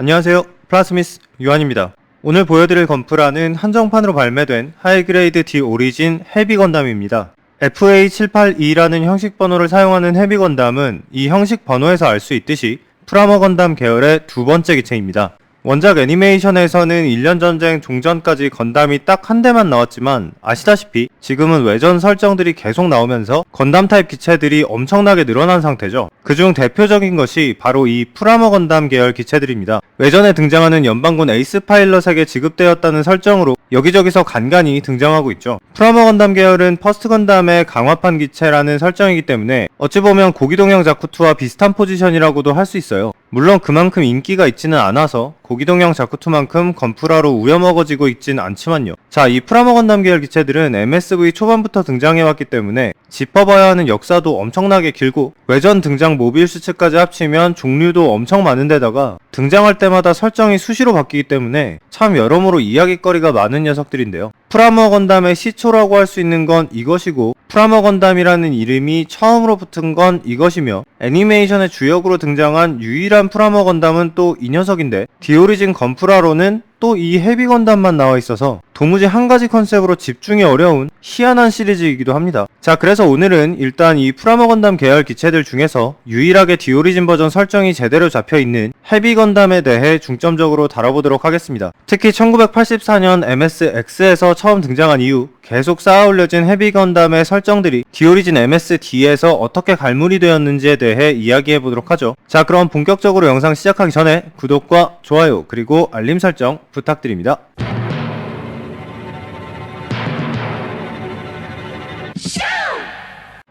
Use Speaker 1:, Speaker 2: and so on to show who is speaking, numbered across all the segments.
Speaker 1: 안녕하세요. 플라스미스 유한입니다. 오늘 보여드릴 건프라는 한정판으로 발매된 하이그레이드 D 오리진 헤비 건담입니다. FA782라는 형식 번호를 사용하는 헤비 건담은 이 형식 번호에서 알 수 있듯이 프라모 건담 계열의 두 번째 기체입니다. 원작 애니메이션에서는 1년 전쟁 종전까지 건담이 딱 한 대만 나왔지만 아시다시피 지금은 외전 설정들이 계속 나오면서 건담 타입 기체들이 엄청나게 늘어난 상태죠. 그중 대표적인 것이 바로 이 프라모 건담 계열 기체들입니다. 외전에 등장하는 연방군 에이스 파일럿에게 지급되었다는 설정으로 여기저기서 간간히 등장하고 있죠. 프라모 건담 계열은 퍼스트 건담의 강화판 기체라는 설정이기 때문에 어찌 보면 고기동형 자쿠투와 비슷한 포지션이라고도 할 수 있어요. 물론 그만큼 인기가 있지는 않아서 고기동형 자쿠투만큼 건프라로 우려먹어지고 있진 않지만요. 자, 이 프라모 건담 계열 기체들은 MSV 초반부터 등장해왔기 때문에 짚어봐야 하는 역사도 엄청나게 길고 외전 등장 모빌스츠까지 합치면 종류도 엄청 많은데다가 등장할 때마다 설정이 수시로 바뀌기 때문에 참 여러모로 이야기거리가 많은 녀석들인데요. 프라모 건담의 시초라고 할 수 있는 건 이것이고 프라모 건담이라는 이름이 처음으로 붙은 건 이것이며 애니메이션의 주역으로 등장한 유일한 프라모 건담은 또 이 녀석인데 디오리진 건프라로는 또 이 헤비 건담만 나와 있어서 도무지 한 가지 컨셉으로 집중이 어려운 희한한 시리즈이기도 합니다. 자, 그래서 오늘은 일단 이 프라모 건담 계열 기체들 중에서 유일하게 디오리진 버전 설정이 제대로 잡혀 있는 헤비 건담에 대해 중점적으로 다뤄보도록 하겠습니다. 특히 1984년 MSX에서 처음 등장한 이후 계속 쌓아 올려진 헤비 건담의 설정들이 디오리진 MSD에서 어떻게 갈무리 되었는지에 대해 이야기해 보도록 하죠. 자, 그럼 본격적으로 영상 시작하기 전에 구독과 좋아요 그리고 알림 설정 부탁드립니다.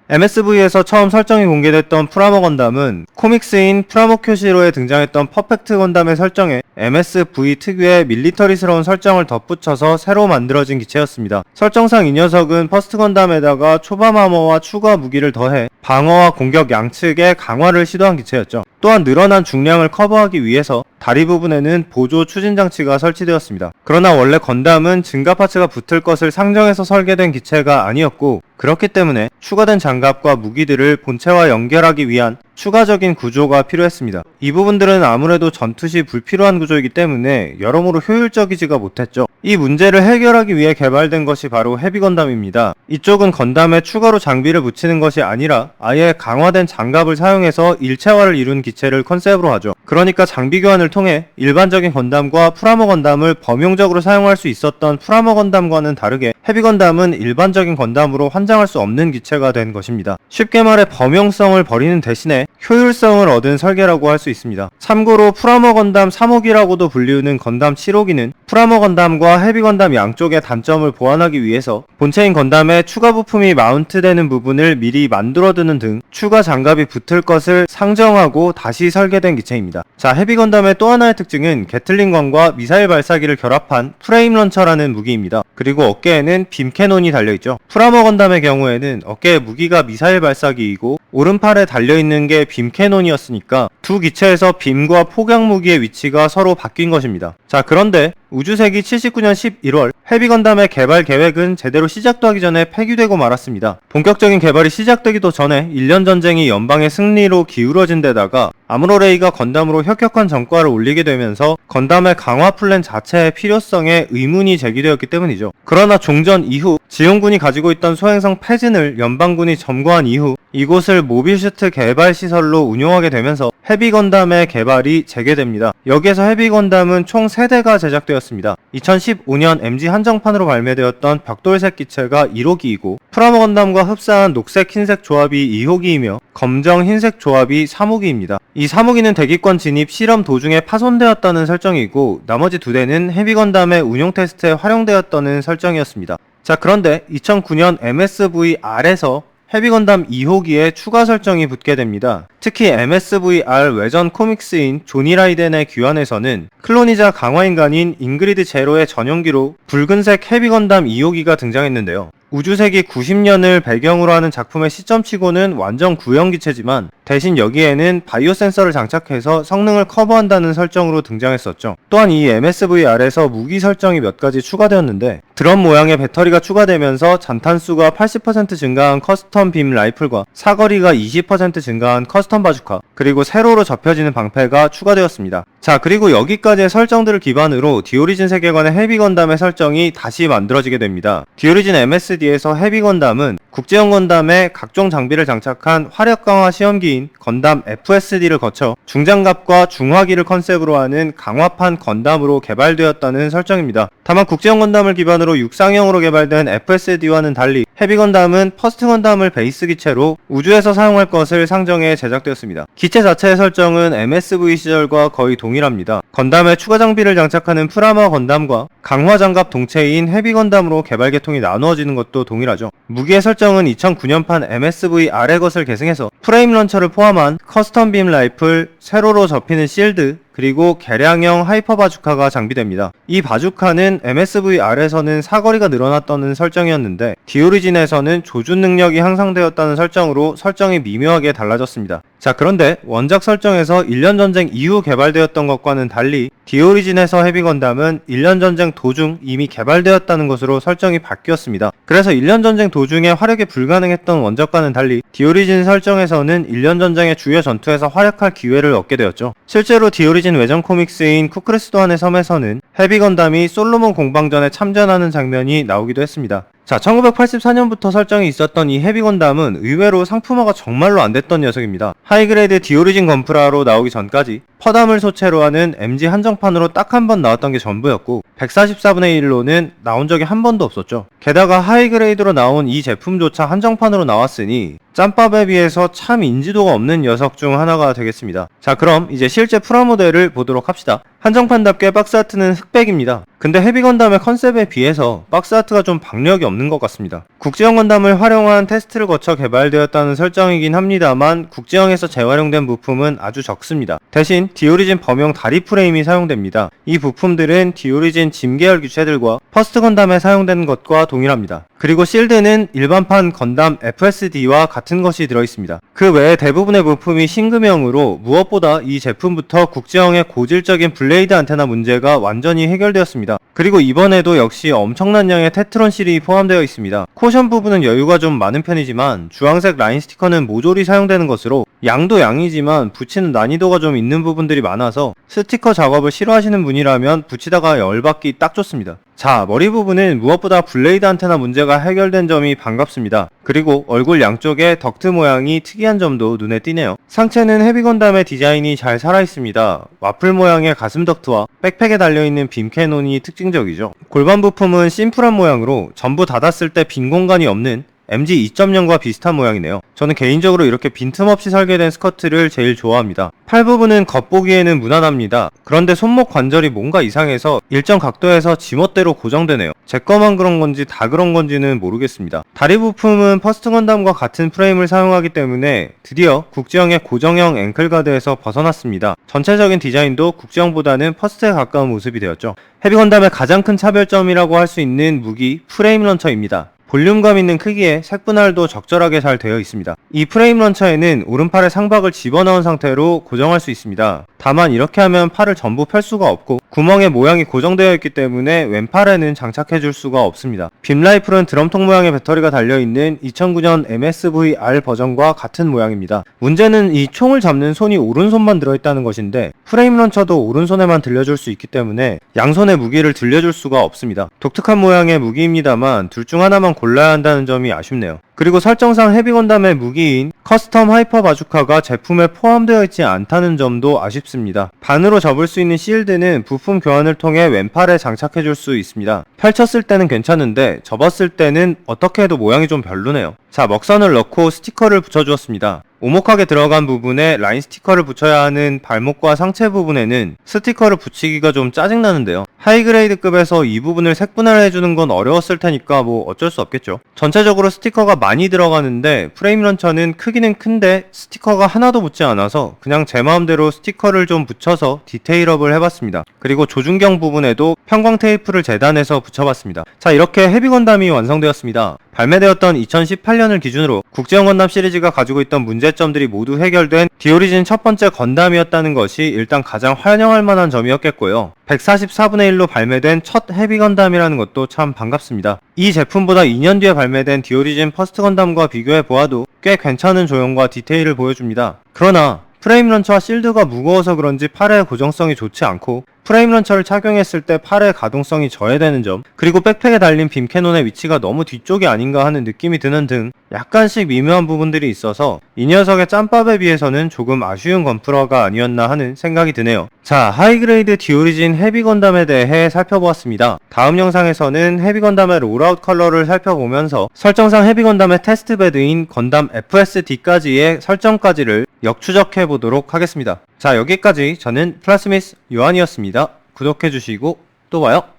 Speaker 1: MSV에서 처음 설정이 공개됐던 프라모 건담은 코믹스인 프라모 큐시로에 등장했던 퍼펙트 건담의 설정에 MSV 특유의 밀리터리스러운 설정을 덧붙여서 새로 만들어진 기체였습니다. 설정상 이 녀석은 퍼스트 건담에다가 초반 아머와 추가 무기를 더해 방어와 공격 양측의 강화를 시도한 기체였죠. 또한 늘어난 중량을 커버하기 위해서 다리 부분에는 보조 추진 장치가 설치되었습니다. 그러나 원래 건담은 증가 파츠가 붙을 것을 상정해서 설계된 기체가 아니었고 그렇기 때문에 추가된 장갑과 무기들을 본체와 연결하기 위한 추가적인 구조가 필요했습니다. 이 부분들은 아무래도 전투 시 불필요한 구조이기 때문에 여러모로 효율적이지가 못했죠. 이 문제를 해결하기 위해 개발된 것이 바로 헤비 건담입니다. 이쪽은 건담에 추가로 장비를 붙이는 것이 아니라 아예 강화된 장갑을 사용해서 일체화를 이룬 기체를 컨셉으로 하죠. 그러니까 장비 교환을 통해 일반적인 건담과 프라모 건담을 범용적으로 사용할 수 있었던 프라모 건담과는 다르게 헤비 건담은 일반적인 건담으로 환장할 수 없는 기체가 된 것입니다. 쉽게 말해 범용성을 버리는 대신에 효율성을 얻은 설계라고 할 수 있습니다. 참고로 프라모 건담 3호기라고도 불리우는 건담 7호기는 프라모 건담과 헤비 건담 양쪽의 단점을 보완하기 위해서 본체인 건담에 추가 부품이 마운트되는 부분을 미리 만들어두는 등 추가 장갑이 붙을 것을 상정하고 다시 설계된 기체입니다. 자, 헤비 건담의 또 하나의 특징은 게틀링건과 미사일 발사기를 결합한 프레임 런처라는 무기입니다. 그리고 어깨에는 빔 캐논이 달려있죠. 프라모 건담의 경우에는 어깨에 무기가 미사일 발사기이고 오른팔에 달려있는 게빔 캐논이었으니까 두 기체에서 빔과 폭약 무기의 위치가 서로 바뀐 것입니다. 자, 그런데 우주세기 79년 11월 헤비 건담의 개발 계획은 제대로 시작도 하기 전에 폐기되고 말았습니다. 본격적인 개발이 시작되기도 전에 1년 전쟁이 연방의 승리로 기울어진 데다가 아무로레이가 건담으로 혁혁한 전과를 올리게 되면서 건담의 강화 플랜 자체의 필요성에 의문이 제기되었기 때문이죠. 그러나 종전 이후 지원군이 가지고 있던 소행성 패진을 연방군이 점거한 이후 이곳을 모빌슈트 개발 시설로 운용하게 되면서 헤비 건담의 개발이 재개됩니다. 여기에서 헤비 건담은 총 3대가 제작되었습니다. 2015년 MG 한정판으로 발매되었던 벽돌색 기체가 1호기이고 프라모 건담과 흡사한 녹색 흰색 조합이 2호기이며 검정 흰색 조합이 3호기입니다. 이 3호기는 대기권 진입 실험 도중에 파손되었다는 설정이고 나머지 두 대는 헤비 건담의 운용 테스트에 활용되었다는 설정이었습니다. 자 그런데 2009년 MSVR에서 헤비건담 2호기에 추가 설정이 붙게 됩니다. 특히 MSVR 외전 코믹스인 조니 라이덴의 귀환에서는 클로니자 강화인간인 잉그리드 제로의 전용기로 붉은색 헤비건담 2호기가 등장했는데요. 우주세기 90년을 배경으로 하는 작품의 시점치고는 완전 구형 기체지만 대신 여기에는 바이오 센서를 장착해서 성능을 커버한다는 설정으로 등장했었죠. 또한 이 MSVR에서 무기 설정이 몇 가지 추가되었는데 드럼 모양의 배터리가 추가되면서 잔탄수가 80% 증가한 커스텀 빔 라이플과 사거리가 20% 증가한 커스텀 바주카 그리고 세로로 접혀지는 방패가 추가되었습니다. 자 그리고 여기까지의 설정들을 기반으로 디오리진 세계관의 헤비 건담의 설정이 다시 만들어지게 됩니다. 디오리진 MSD에서 헤비 건담은 국제형 건담에 각종 장비를 장착한 화력 강화 시험기 인 건담 FSD를 거쳐 중장갑과 중화기를 컨셉으로 하는 강화판 건담으로 개발되었다는 설정입니다. 다만 국제형 건담을 기반으로 육상형으로 개발된 FSD와는 달리 헤비 건담은 퍼스트 건담을 베이스 기체로 우주에서 사용할 것을 상정해 제작되었습니다. 기체 자체의 설정은 MSV 시절과 거의 동일합니다. 건담에 추가 장비를 장착하는 프라마 건담과 강화 장갑 동체인 헤비 건담으로 개발 계통이 나누어지는 것도 동일하죠. 무기의 설정은 2009년판 MSV 아래 것을 계승해서 프레임 런처를 포함한 커스텀 빔 라이플, 세로로 접히는 실드, 그리고 개량형 하이퍼 바주카가 장비됩니다. 이 바주카는 MSVR에서는 사거리가 늘어났다는 설정이었는데 디오리진에서는 조준 능력이 향상되었다는 설정으로 설정이 미묘하게 달라졌습니다. 자 그런데 원작 설정에서 1년 전쟁 이후 개발되었던 것과는 달리 디오리진에서 헤비 건담은 1년 전쟁 도중 이미 개발되었다는 것으로 설정이 바뀌었습니다. 그래서 1년 전쟁 도중에 화력이 불가능했던 원작과는 달리 디오리진 설정에서는 1년 전쟁의 주요 전투에서 활약할 기회를 얻게 되었죠. 실제로 디오리진 외전 코믹스인 쿠크레스도안의 섬에서는 헤비 건담이 솔로몬 공방전에 참전하는 장면이 나오기도 했습니다. 자, 1984년부터 설정이 있었던 이 헤비 건담은 의외로 상품화가 정말로 안 됐던 녀석입니다. 하이그레이드 디오리진 건프라로 나오기 전까지 퍼담을 소체로 하는 MG 한정판으로 딱 한 번 나왔던 게 전부였고 144분의 1로는 나온 적이 한 번도 없었죠. 게다가 하이그레이드로 나온 이 제품조차 한정판으로 나왔으니 짬밥에 비해서 참 인지도가 없는 녀석 중 하나가 되겠습니다. 자 그럼 이제 실제 프라모델을 보도록 합시다. 한정판답게 박스아트는 흑백입니다. 근데 헤비 건담의 컨셉에 비해서 박스아트가 좀 박력이 없는 것 같습니다. 국제형 건담을 활용한 테스트를 거쳐 개발되었다는 설정이긴 합니다만 국제형에서 재활용된 부품은 아주 적습니다. 대신 디오리진 범용 다리 프레임이 사용됩니다. 이 부품들은 디오리진 짐 계열 기체들과 퍼스트 건담에 사용된 것과 동일합니다. 그리고 실드는 일반판 건담 FSD와 같은 것이 들어있습니다. 그 외에 대부분의 부품이 신금형으로 무엇보다 이 제품부터 국제형의 고질적인 블레이드 안테나 문제가 완전히 해결되었습니다. 그리고 이번에도 역시 엄청난 양의 테트론 실이 포함되어 있습니다. 코션 부분은 여유가 좀 많은 편이지만 주황색 라인 스티커는 모조리 사용되는 것으로 양도 양이지만 붙이는 난이도가 좀 있는 부분들이 많아서 스티커 작업을 싫어하시는 분이라면 붙이다가 열받기 딱 좋습니다. 자, 머리 부분은 무엇보다 블레이드 안테나 문제가 해결된 점이 반갑습니다. 그리고 얼굴 양쪽에 덕트 모양이 특이한 점도 눈에 띄네요. 상체는 헤비 건담의 디자인이 잘 살아있습니다. 와플 모양의 가슴 덕트와 백팩에 달려있는 빔 캐논이 특징적이죠. 골반 부품은 심플한 모양으로 전부 닫았을 때 빈 공간이 없는 MG 2.0과 비슷한 모양이네요. 저는 개인적으로 이렇게 빈틈없이 설계된 스커트를 제일 좋아합니다. 팔 부분은 겉보기에는 무난합니다. 그런데 손목 관절이 뭔가 이상해서 일정 각도에서 지멋대로 고정되네요. 제 거만 그런 건지 다 그런 건지는 모르겠습니다. 다리 부품은 퍼스트 건담과 같은 프레임을 사용하기 때문에 드디어 국제형의 고정형 앵클가드에서 벗어났습니다. 전체적인 디자인도 국제형보다는 퍼스트에 가까운 모습이 되었죠. 헤비 건담의 가장 큰 차별점이라고 할 수 있는 무기 프레임 런처입니다. 볼륨감 있는 크기에 색 분할도 적절하게 잘 되어 있습니다. 이 프레임 런처에는 오른팔에 상박을 집어넣은 상태로 고정할 수 있습니다. 다만 이렇게 하면 팔을 전부 펼 수가 없고 구멍의 모양이 고정되어 있기 때문에 왼팔에는 장착해 줄 수가 없습니다. 빔 라이플은 드럼통 모양의 배터리가 달려있는 2009년 MSV-R 버전과 같은 모양입니다. 문제는 이 총을 잡는 손이 오른손만 들어있다는 것인데 프레임 런처도 오른손에만 들려줄 수 있기 때문에 양손의 무기를 들려줄 수가 없습니다. 독특한 모양의 무기입니다만 둘 중 하나만 골라야 한다는 점이 아쉽네요. 그리고 설정상 헤비 건담의 무기인 커스텀 하이퍼 바주카가 제품에 포함되어 있지 않다는 점도 아쉽습니다. 반으로 접을 수 있는 실드는 부품 교환을 통해 왼팔에 장착해 줄 수 있습니다. 펼쳤을 때는 괜찮은데 접었을 때는 어떻게 해도 모양이 좀 별로네요. 자, 먹선을 넣고 스티커를 붙여주었습니다. 오목하게 들어간 부분에 라인 스티커를 붙여야 하는 발목과 상체 부분에는 스티커를 붙이기가 좀 짜증나는데요. 하이그레이드급에서 이 부분을 색분할해주는 건 어려웠을 테니까 뭐 어쩔 수 없겠죠. 전체적으로 스티커가 많이 들어가는데 프레임 런처는 크기는 큰데 스티커가 하나도 붙지 않아서 그냥 제 마음대로 스티커를 좀 붙여서 디테일업을 해봤습니다. 그리고 조준경 부분에도 편광 테이프를 재단해서 붙여봤습니다. 자 이렇게 헤비 건담이 완성되었습니다. 발매되었던 2018년을 기준으로 국제형 건담 시리즈가 가지고 있던 문제점들이 모두 해결된 디오리진 첫 번째 건담이었다는 것이 일단 가장 환영할 만한 점이었겠고요. 144분의 1로 발매된 첫 헤비 건담이라는 것도 참 반갑습니다. 이 제품보다 2년 뒤에 발매된 디오리진 퍼스트 건담과 비교해 보아도 꽤 괜찮은 조형과 디테일을 보여줍니다. 그러나 프레임 런처와 실드가 무거워서 그런지 팔의 고정성이 좋지 않고 프레임 런처를 착용했을 때 팔의 가동성이 저해되는 점 그리고 백팩에 달린 빔 캐논의 위치가 너무 뒤쪽이 아닌가 하는 느낌이 드는 등 약간씩 미묘한 부분들이 있어서 이 녀석의 짬밥에 비해서는 조금 아쉬운 건프러가 아니었나 하는 생각이 드네요. 자 하이그레이드 디오리진 헤비 건담에 대해 살펴보았습니다. 다음 영상에서는 헤비 건담의 롤아웃 컬러를 살펴보면서 설정상 헤비 건담의 테스트 베드인 건담 FSD까지의 설정까지를 역추적해 보도록 하겠습니다. 자 여기까지 저는 플라스미스 요한이었습니다. 구독해 주시고 또 봐요.